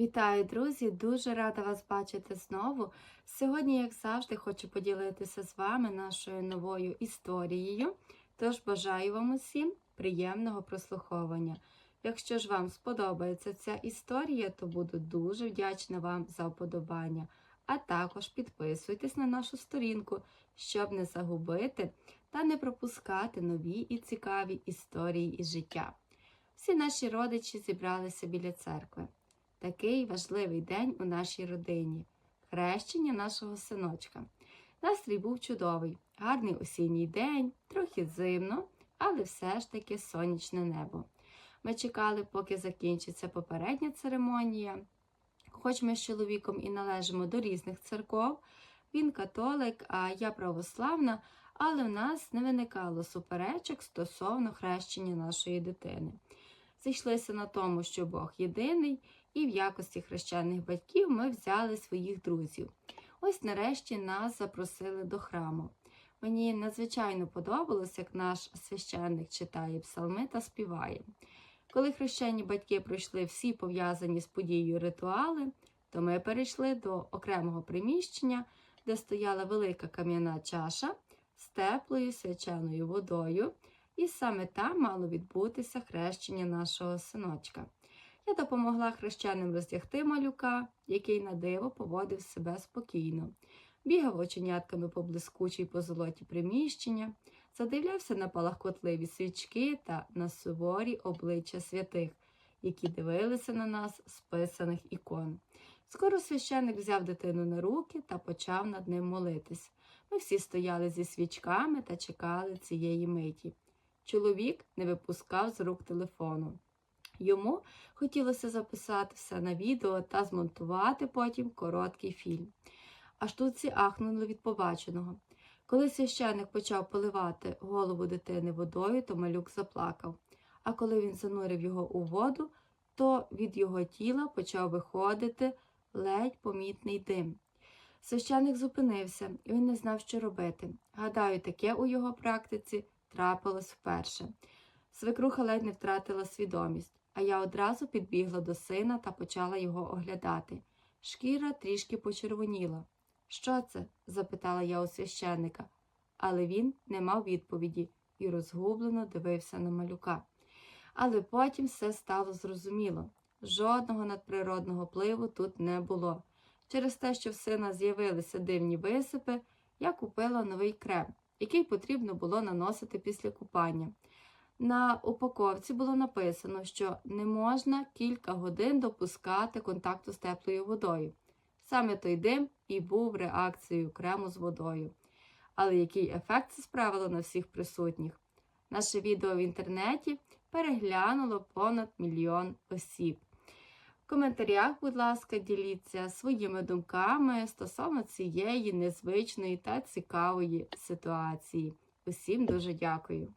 Вітаю, друзі! Дуже рада вас бачити знову. Сьогодні, як завжди, хочу поділитися з вами нашою новою історією. Тож бажаю вам усім приємного прослуховування. Якщо ж вам сподобається ця історія, то буду дуже вдячна вам за вподобання. А також підписуйтесь на нашу сторінку, щоб не загубити та не пропускати нові і цікаві історії із життя. Всі наші родичі зібралися біля церкви. Такий важливий день у нашій родині хрещення нашого синочка. Настрій був чудовий, гарний осінній день, трохи зимно, але все ж таки сонячне небо. Ми чекали, поки закінчиться попередня церемонія. Хоч ми з чоловіком і належимо до різних церков, він католик, а я православна, але в нас не виникало суперечок стосовно хрещення нашої дитини. Зійшлися на тому, що Бог єдиний, і в якості хрещених батьків ми взяли своїх друзів. Ось нарешті нас запросили до храму. Мені надзвичайно подобалось, як наш священник читає псалми та співає. Коли хрещені батьки пройшли всі пов'язані з подією ритуали, то ми перейшли до окремого приміщення, де стояла велика кам'яна чаша з теплою свяченою водою, і саме там мало відбутися хрещення нашого синочка. Я допомогла хрещеним роздягти малюка, який на диво поводив себе спокійно, бігав оченятками по блискучій позолоті приміщення, задивлявся на палахкотливі свічки та на суворі обличчя святих, які дивилися на нас з писаних ікон. Скоро священик взяв дитину на руки та почав над ним молитись. Ми всі стояли зі свічками та чекали цієї миті. Чоловік не випускав з рук телефону. Йому хотілося записати все на відео та змонтувати потім короткий фільм. Аж тут всі ахнули від побаченого. Коли священик почав поливати голову дитини водою, то малюк заплакав. А коли він занурив його у воду, то від його тіла почав виходити ледь помітний дим. Священик зупинився, і він не знав, що робити. Гадаю, таке у його практиці трапилось вперше. Свекруха ледь не втратила свідомість, а я одразу підбігла до сина та почала його оглядати. Шкіра трішки почервоніла. Що це? запитала я у священника, але він не мав відповіді і розгублено дивився на малюка. Але потім все стало зрозуміло. Жодного надприродного впливу тут не було. Через те, що в сина з'явилися дивні висипи, я купила новий крем, який потрібно було наносити після купання. На упаковці було написано, що не можна кілька годин допускати контакту з теплою водою. Саме той дим і був реакцією крему з водою. Але який ефект це справило на всіх присутніх? Наше відео в інтернеті переглянуло понад мільйон осіб. В коментарях, будь ласка, діліться своїми думками стосовно цієї незвичної та цікавої ситуації. Усім дуже дякую!